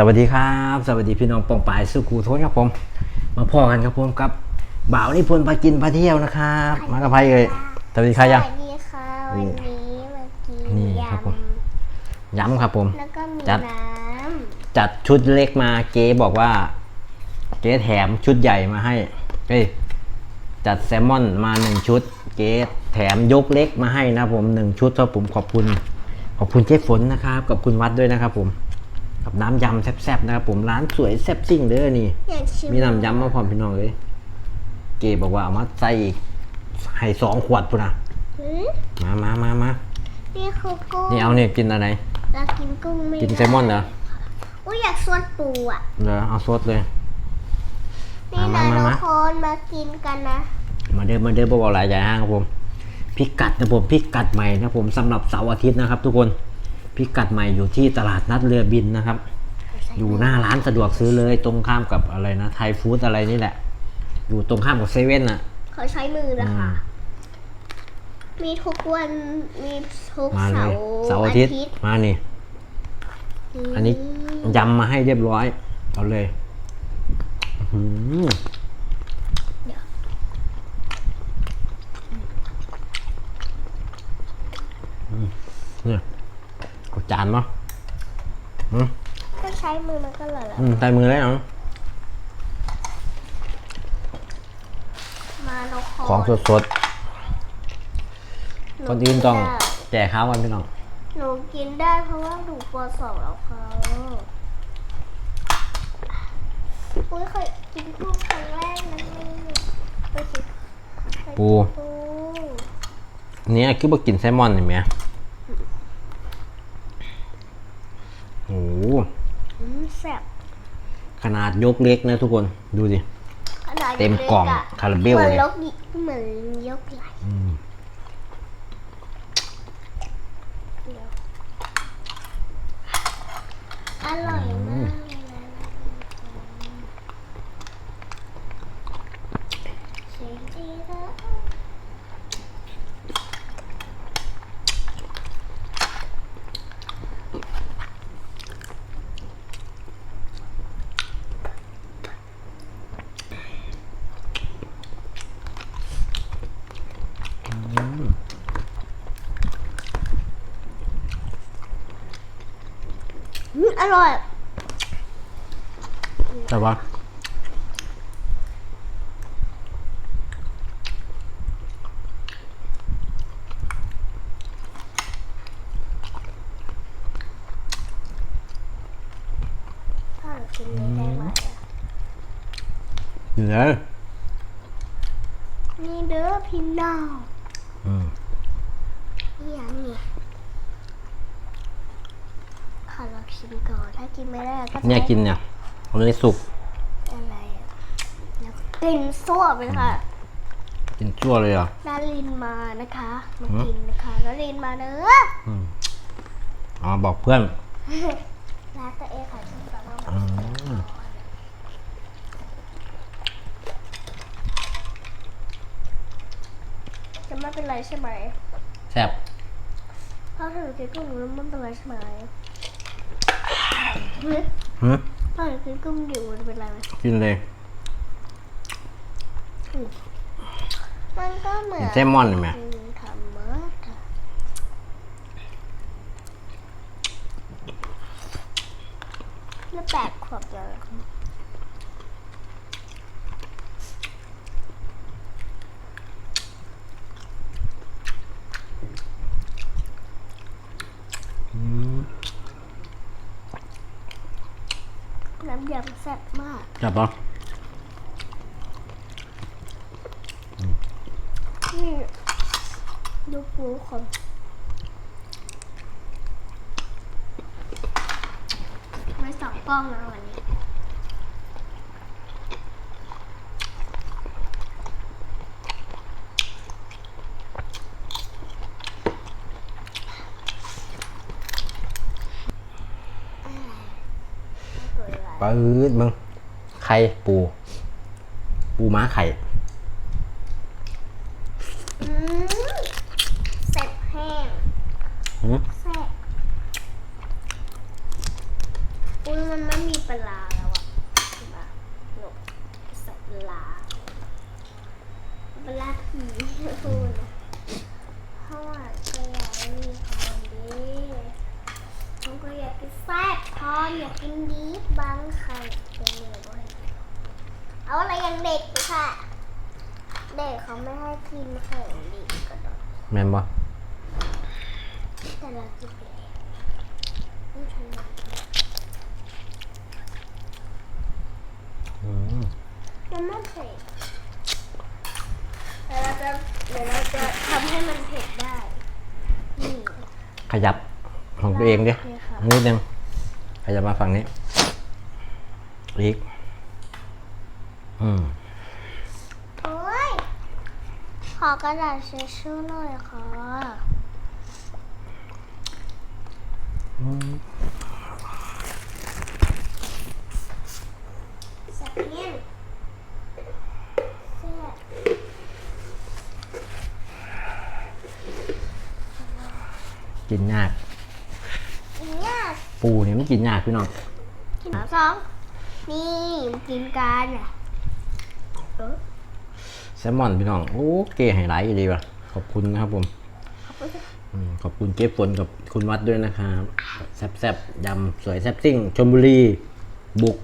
สวัสดีครับ สวัสดีพี่น้องปองปายสุขูโทษครับผม มาพ่อกันครับผมกับบ่าวนิพนธ์พากินพาเที่ยวนะครับมากับใครเอ่ยสวัสดีใครยังสวัสดีค่ะวันนี้มากินนี่ยครับผมย้ำครับผมำแล้วก็มีจัดน้จัดชุดเล็กมาเก๋บอกว่าเก๋แถมชุดใหญ่มาให้เอ้ยจัดแซลมอนมาหนึ่งชุดเก๋แถมยกเล็กมาให้นะครับผมหนึ่งชุดครับผมขอบคุณ ขอบคุณเจ๊ฝนนะครับกับคุณวัดด้วยนะครับผม กับน้ำยำแซ่บๆนะครับผมร้านสวยแซ่บซิ่งเด้อนี่ำอยากชิมมีน้ำยำมาพร้อมพี่น้องเลย เก๋บอกว่าเอามาใส่อีกให้สองขวดปุ่นนะหืมมามามามานี่คือกุ้งนี่เอาเนี่ยกินอะไร เรากินกุ้งไม่กินได้แซลมอนเหรอ อุ้ยอยากสวดปูอะเดี๋ยวเอาซดเลย นี่มานะมาทุมากคนมากินกันนะ มาเดินมาเดินเบาๆหลายใหญ่ห้างครับผม พิกัดนะผมพิกัดใหม่นะผมสำหรับเสาร์อาทิตย์นะครับทุกคน พิกัดใหม่อยู่ที่ตลาดนัดเรือบินนะครับ อยู่หน้าร้านสะดวกซื้อเลยตรงข้ามกับอะไรนะไทยฟู้ดอะไรนี่แหละ อยู่ตรงข้ามกับเซเว่นอะเขาใช้มือนะคะ มีทุกวันมีทุกมาเลเสายร์เสาร์อาทิตย์มานี่ อันนี้ยำมาให้เรียบร้อย เอาเลย อื้อหืออืมเนี่ย เอาจานมาอืมก็ใช้มือมันก็เลยแล้วอืมใส่มือเลยเหรอมาทุกคนของสดหๆคนอื่นต้องกิได้แจกข้าวกันพี่น้องหนูกินได้เพราะว่าหนูปสองแล้วค่ะอุ้ยเคยกินกุ้งครั้งแรกนะนี่ไปกินไปกินปู ปูอันนี้คือบ่กินแซลมอนเห็นไหมโอ้โห อืมแซ่บ ขนา ดยกเล็กนะทุกคนดูดิขนาดเต็มกล่องล็ะคาราเบลเหมือนเลยยกดิเหมือนยกไหลอืมเดี๋ยวอร่อยมากเลยนะสิ่งที่รัก อืมอ ร่อยแต่ว่าพ่อหนูกินนี้ได้ไหมอะอยู่เลยนี่เด้อพี่น้องอืม นี่ยังนี่ ขอลองชิมก่อน ถ้ากินไม่ได้ก็จะเนี่ยกินเนี่ยมันเลยสุกอะไรอะแล้วกินซั่วไปค่ะกินชั่วเลยเหรอนารินมานะคะมาหือกินนะคะนารินมาเด้ออืมอ๋อบอกเพื่อนร้านตัวเองค่ะชิมก่อนว่าอืมจะไม่เป็นไรใช่ไหมแซ่บพ่อถ้าหนูกินกุ้งหนูมันเป็นไรใช่ไหม หืมพ่อหนูกินกุ้งอยู่มันเป็นไรไหมกินเลย มันก็เหมือกินนแซลมอนเห็นไหมอืมธรรมะค่ะแล้วแปดขวบแล้วเหรอ อืม น้ำยำแซ่บมากจับปะนี่ดูปูคนไม่สองกล้องนะวันนี้ ปื๊ดมึงไข่ปู ปูม้าไข่อืมเสร็จแห้ง หืม แซ่บ อุ้ยมันไม่มีปลาแล้วอะใช่ปะหนกใส่ปลาปลาผีพูดนะเพราะว่าก็อยากให้มีของดีผมก็อยากกินแซ่บพร้อมอยากกินดีบางไข่เป็นเหนือด้วยเอาอะไรยังเด็กอยู่ค่ะ เด็กเขาไม่ให้กินของดีก็ได้แม่นบ่แต่เรากินไปแล้วไม่ทำไมอืมมันไม่เผ็ดแต่เราจะเดี๋ยวเราจะทำให้มันเผ็ดได้นี่ขยับของตัวเองดิโอเคค่ะนิดนึงขยับมาฝั่งนี้อีกอืม โอ้ย ขอ กระดาษเช็ดชู่หน่อยค่ะอืมสักเนี้ยแซ่บกินยากอีเนี่ยปูเนี่ยไม่กินยากพี่น้องกินสองนี่กินกันอะเออ แซลมอนพี่น้อง โอ้เก๋ไฮไลท์ดีว่ะ ขอบคุณนะครับผมขอบคุณค่ะอืมขอบคุณเจ๊ฝนกับคุณวัดด้วยนะครับแซ่บๆยำสวยแซ่บซิ่งชลบุรี บุก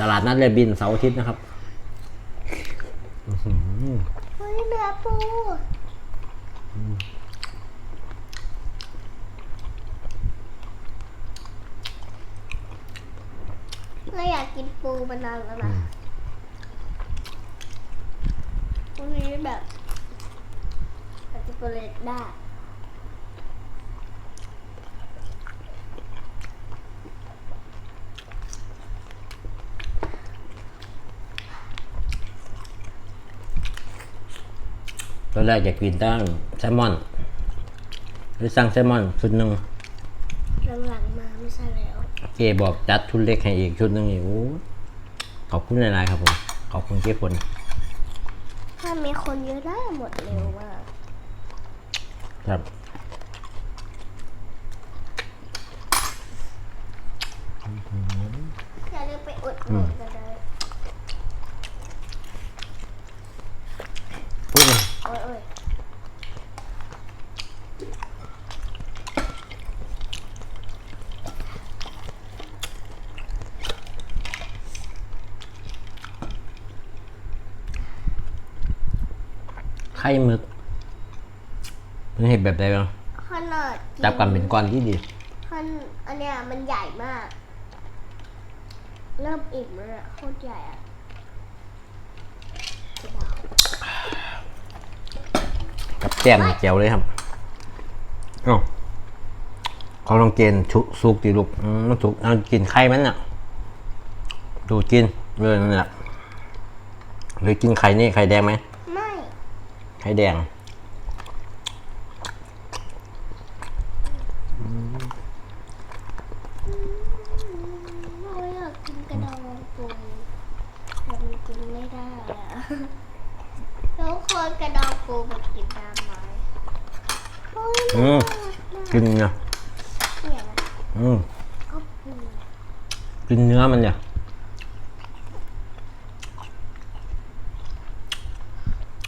ตลาดนัดเรบินเสาร์อาทิตย์นะครับอื้อหือเฮ้ยเนื้อปูเราอยากกินปูมานานแล้วนะ วันนี้แบบอาจจะเปรตได้ตอนแรกอยากกินตั้งแซลมอนเลยสั่งแซลมอนชุดหนึ่งหลังๆมาไม่ใช่แล้วเจบอกจัดชุดเล็กให้อีกชุดหนึ่งอีกโอ้ขอบคุณหลายๆครับผม ขอบคุณเจ๊ฝน ถ้ามีคนเยอะได้หมดเร็วมากครับ อย่าลืมไปอุดหนุนกันเลย พูดเลย โอ้ยโอ้ย ไข่หมึกมันเห็นแบบใดบ้างขนาดจับกันเป็นก้อนที่ดีขันอันเนี้ยมันใหญ่มาก เริ่มอิ่มแล้วอะโคตรใหญ่อะกระดาษกับแก้มแจ๋วเลยครับเอ้าเขาลองเกณฑ์ชุสุกตีลูกอืมมันสุกเอากินไข่มันน่ะ ดูดกินเลยนั่นแหละหรือกินไข่นี่ไข่แดงไหม ไม่ไข่แดงโอ้ยอยากกินกระดองปูแต่มันกินไม่ได้อะแล้วคนกระดองปูมันกินได้ไหมโอ้ยอืมกินเนื้อเนี่ยนะอืมก็ปู กินเนื้อมันเนี่ย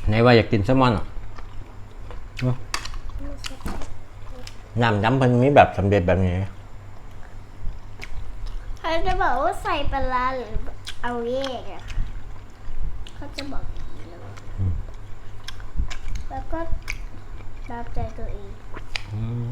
ไหนว่าอยากกินแซลมอนอะอืมน้ำยำเพิ่นมีแบบสำเร็จแบบนี้ เขาจะบอกว่าใส่ปลาร้าหรือเอาแยกอะเขาจะบอกอย่างนี้เลยแล้วก็ตามใจตัวเอง อืม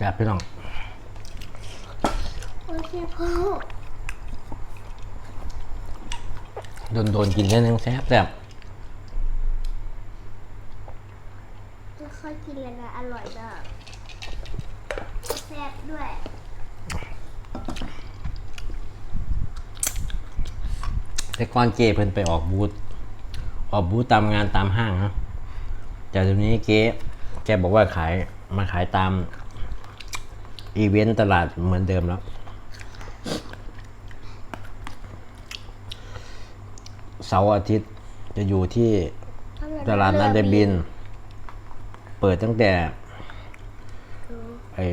แซ่บพี่น้องโอเคพ่อโดนโดนๆกินแค่นึงแซ่บแซ่บแล้วค่อยกินเลยนะอร่อยมากด้วยแต่ก่อนเจเพิ่นไปออกบูธออกบูธตามงานตามห้างเนาะแต่เดี๋ยวนี้เก๊แกบอกว่าขายมาขายตาม อีเวนต์ตลาดเหมือนเดิมแล้วเสาร์อาทิตย์จะอยู่ที่ตลาดนัดเดบิน เปิดตั้งแต่ไอ้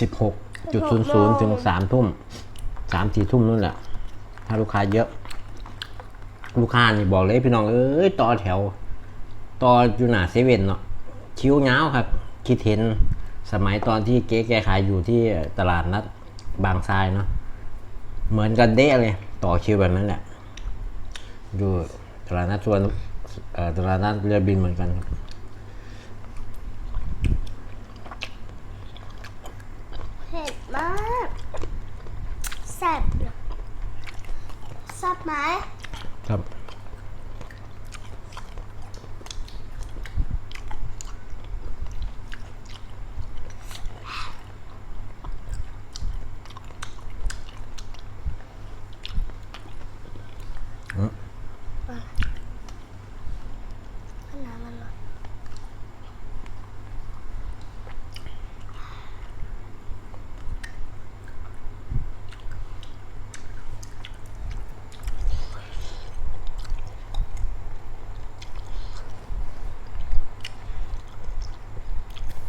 สิบหกจุดศูนย์ศูนย์ถึงสามทุ่มสามสี่ทุ่มนู่นแหละ ถ้าลูกค้าเยอะ ลูกค้านี่บอกเลยพี่น้อง เอ้ยต่อแถว ต่ออยู่หน้าเซเว่นเนาะคิ้วเงาวครับ คิดเห็น สมัยตอนที่เก๊แกขายอยู่ที่ตลาดนัดบางทรายเนาะเหมือนกันเด้เลย ต่อคิวแบบนั้นแหละอยู่ตลาดนัดสวนตลาดนัดเรือบินเหมือนกันครับ เผ็ดมากแซ่บเลยแซ่บไหม ครับ น้ำมันร้อน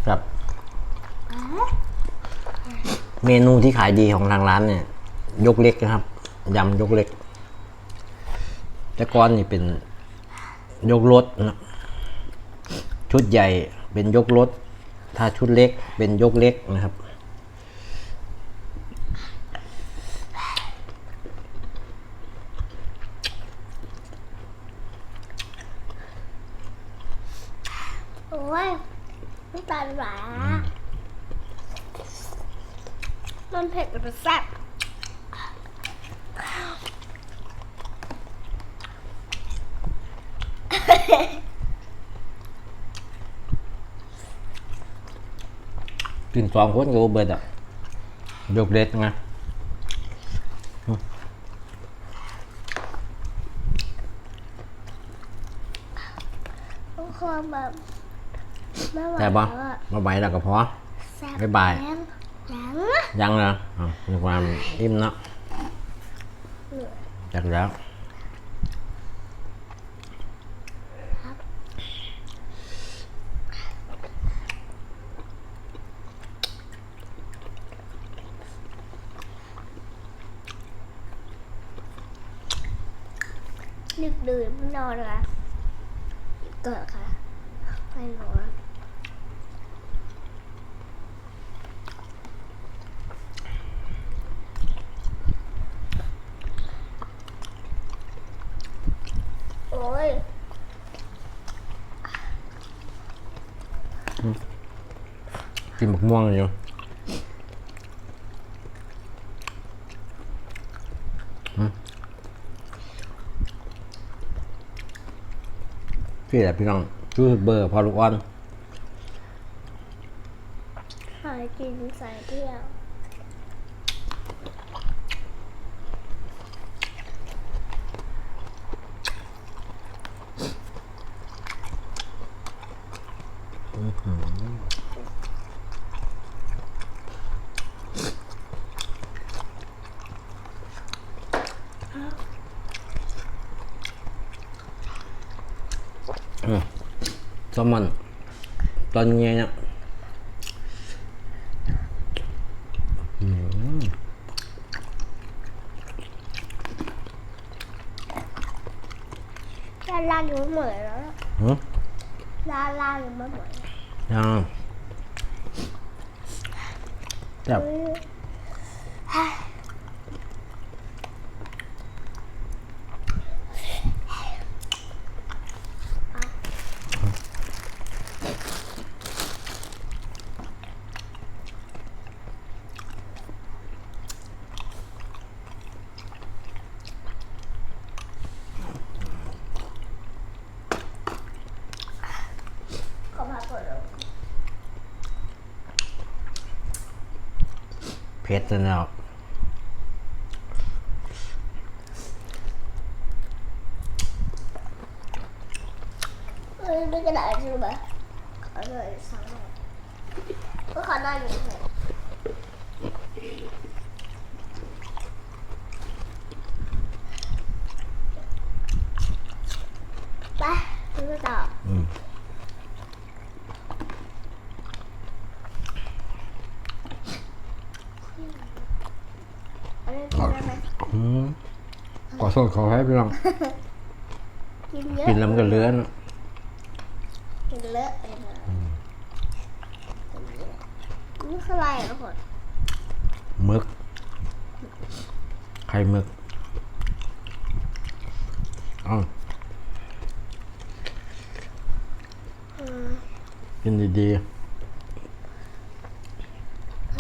ครับ อะ เมนูที่ขายดีของทางร้านเนี่ย ยกเล็กนะครับยำยกเล็กแต่ก้อนนี่เป็นยกรถนะชุดใหญ่เป็นยกรถถ้าชุดเล็กเป็นยกเล็กนะครับ โอ้ยน้ำตาลหวานมันเผ็ดแต่มันแซ่บ กิน สองคนก็บ่เบิดอะยกเล็กนะทุกคนแบบไม่ไหวแต่บ่แล้วอะมาใบแล้วก็พอแซ่บบ๊ายบายยังยังยังเหรออ๋อมีความอิ่มเนาะเหลือจากแล้ว ดึกดื่นไม่นอนค่ะเกิดค่ะไม่นอนโอ้ยกินบักม่วงอยู่ พี่แหละพี่น้องยูทูบเบอร์พอลูกอ่อนหากินสายเที่ยวแซลมอนตอนเย็นเนี่ยร้านล่างยังไม่หมดแล้วนะหือ ร้านล่างยังไม่หมดยังแบบข เผ็ดจนแล้ว เอ้ยไม่กระดาษใช่ไหมขอหน่อยสักหน่อยก็ขอหน่อยหนึ่งหน่อยไปไปต่อ อืม อันนี้กินได้ไหมอืมขอโทษขอให้พี่น้องกินเยอะกินแล้วมันก็เลื้อนกินเลอะเลยนะนี่คืออะไรอะทุกคนมึกไข่มึกเอ้าอืมกินดี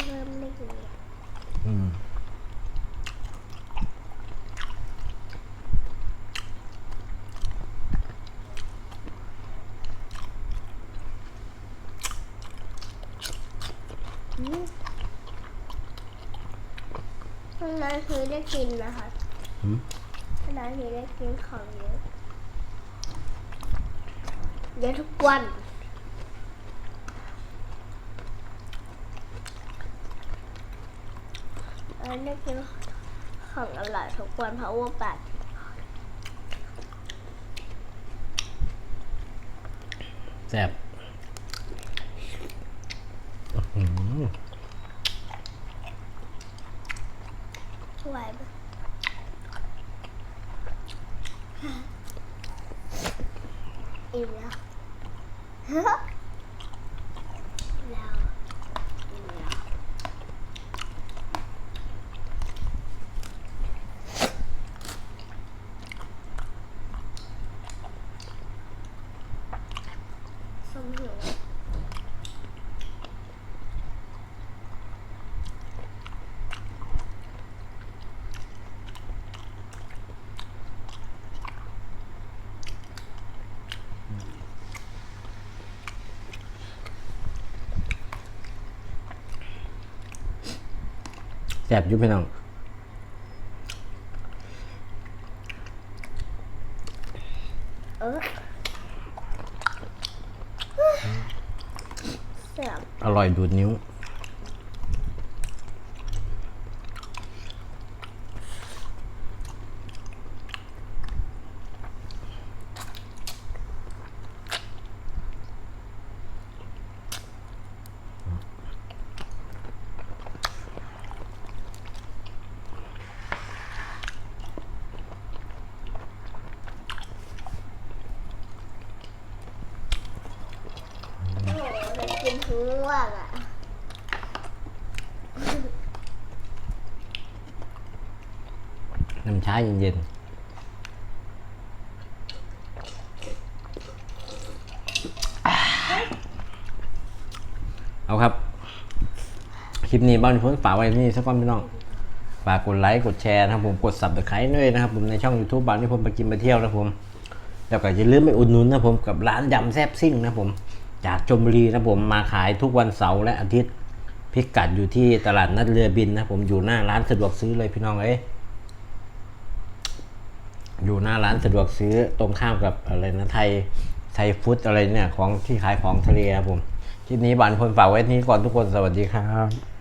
เริ่มไม่กินเลย ๆอืม อืม นานๆคือได้กินนะคะอืมนานๆคือได้กินของเยอะเยอะทุกวันอันได้กินของอร่อยทุกวันเพราะว่าแบบแซ่บอื้อหือ ไหวไหมอิ่มแล้วแล้วอิ่มแล้ว สมหิว แซ่บอยู่พี่น้องเออเสียบอร่อยดูดนิ้ว โอ้โหจะกินทั้ งวันอะน้ำชาเย็นๆ เอาครับ คลิปนี้บ้านพ้นฝากไว้ที่นี่สักก้อนพี่น้อง ฝากกดไลค์ กดแชร์นะครับผม กดสับตะไคร้ด้วยนะครับผมในช่อง YouTube บ้านที่ผมไปกินไปเที่ยวนะครับผม แล้วก็อย่าลืมไปอุดหนุนนะผมกับร้านยำแซ่บซิ่งนะครับผม จากชมบุรีนะผมมาขายทุกวันเสาร์และอาทิตย์พิกัดอยู่ที่ตลาดนัดเรือบินนะผมอยู่หน้าร้านสะดวกซื้อเลยพี่น้องเอ้ยอยู่หน้าร้านสะดวกซื้อตรงข้ามกับอะไรนะไทยไทยฟุตอะไรเนี่ยของที่ขายของทะเลครับผมคลิปนี้บานพลฝากไว้ที่นี้ก่อนทุกคนสวัสดีครับ